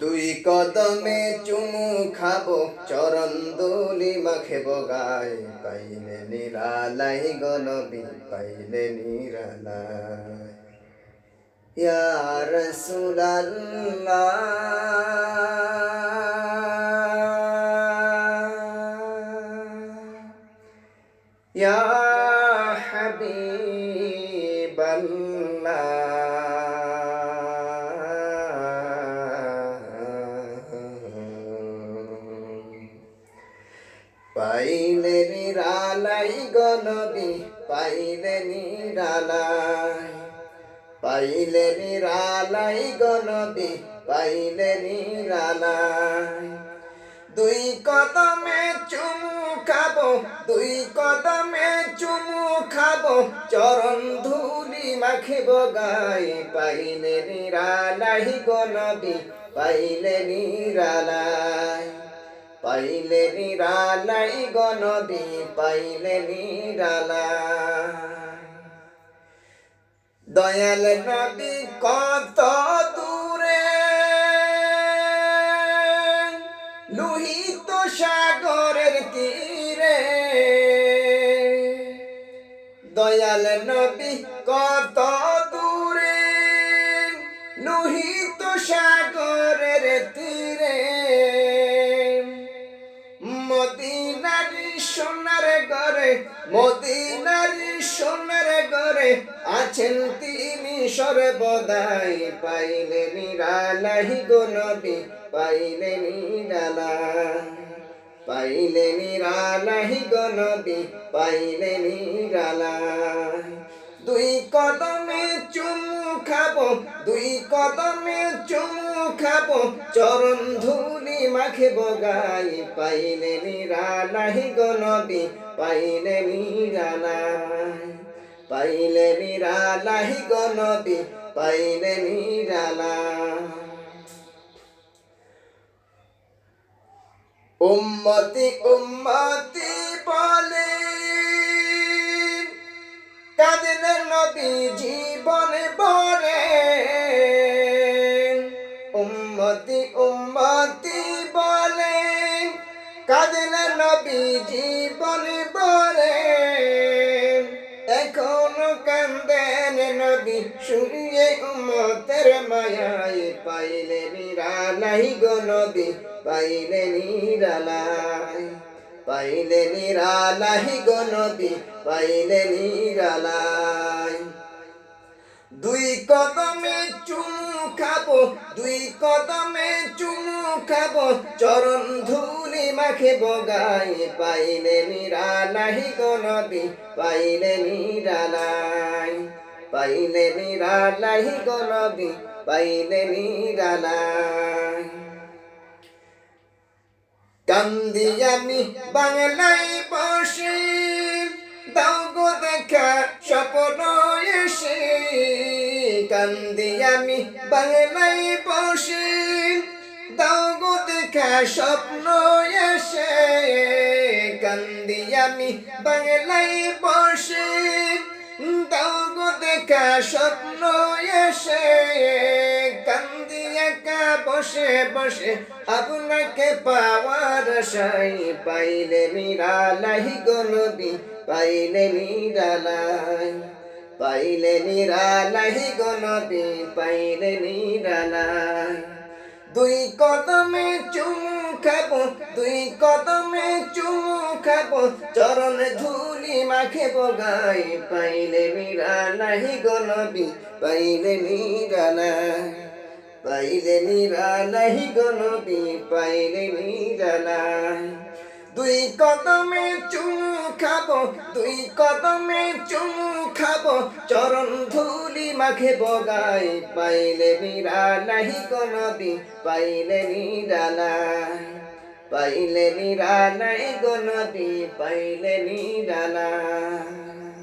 দুই কদমে চুমু খাব, চরণ দুলি মাখেব, গায় পাইলে নিরালাই গনবি পাইলে নিরালাই। ইয়া রাসূলাল্লাহ, ইয়া হাবিবাল্লাহ। পাইলে নিরালাই গনবি, পাইলে নিরালাই। পাইলে নিরালাই গনবি, পাইলে নিরালাই। দুই কদমে চুমু খাব, দুই কদমে চুমু খাব, চরণ ধুলি মাখিব গাই। পাইলে নিরালাই গনবি, পাইলে নিরালাই। পাইলে নিরালাই গনবি পাইলে নিরালাই দয়াল নবী কত দূরে, লুহিত সাগরের তীরে। দয়াল নবী কত দূরে, লুহিত সোনার মদিনার সোনার গরে আছেন তিনি সর্বদাই। পাইলে নিরালাহি গো নবী পাইলে নিরালা পাইলে নিরালাহি গো নবী পাইলে নিরালা দুই কদম দুই কদমে চুমু খাব, চরণ ধুলি মাখে বগাই। পাইলে নিরালাহি গনবি পাইলে নিরালাই পাইলে নিরালাহি গনবি পাইলে নিরালাই উম্মতি উম্মতি উম্মতি উম্মতি বলে কাঁদলেন নবী জীবন বরে এখন কান্দেন নবী, শুনিয়ে উম্মতের মায়ায় পাইলে নিরালাই গো নবী পাইলে নিরালাই পাইলে নিরালাই গো নবী পাইলে নিরালাই দুই খাব, দুই কদমে চুমু খাব, চরণ ধুলি মাখে বগাই, পাইলে নিরালাই গো নবী পাইলে নিরালাই পাইলে নিরালাই গো নবী পাইলে নিরালাই কান্দি আমি বাংলায় বসে, দাও গো দেখা স্বপ্ন এসে। কান্দি আমি বাংলায় বসে। দাও গো দেখা স্বপ্ন এসে। কান্দি আমি বাংলায় বসে। দাও গো দেখা স্বপ্ন এসে। কান্দি একা বসে বসে আপনাকে পাওয়ার সাই পাইলে নিরালাই গনবি পাইলে নিরালাই। পাইলে নিরালাই গনবি পাইলে নিরালাই দুই কদমে চুমু খাব, দুই কদমে চুমু খাব, চরণ ধুলি মাখে বগাই পাইলে নিরালাই গনবি পাইলে নিরালাই পাইলে নিরালাই গনবি পাইলে নিরালাই দুই কদমে চুমু খাব, দুই কদমে চুমু খাব, চরণ ধুলি মাখে বগাই পাইলে নিরালাই গনবি পাইলে নিরালাই পাইলে নিরালাই গনবি পাইলে নিরালাই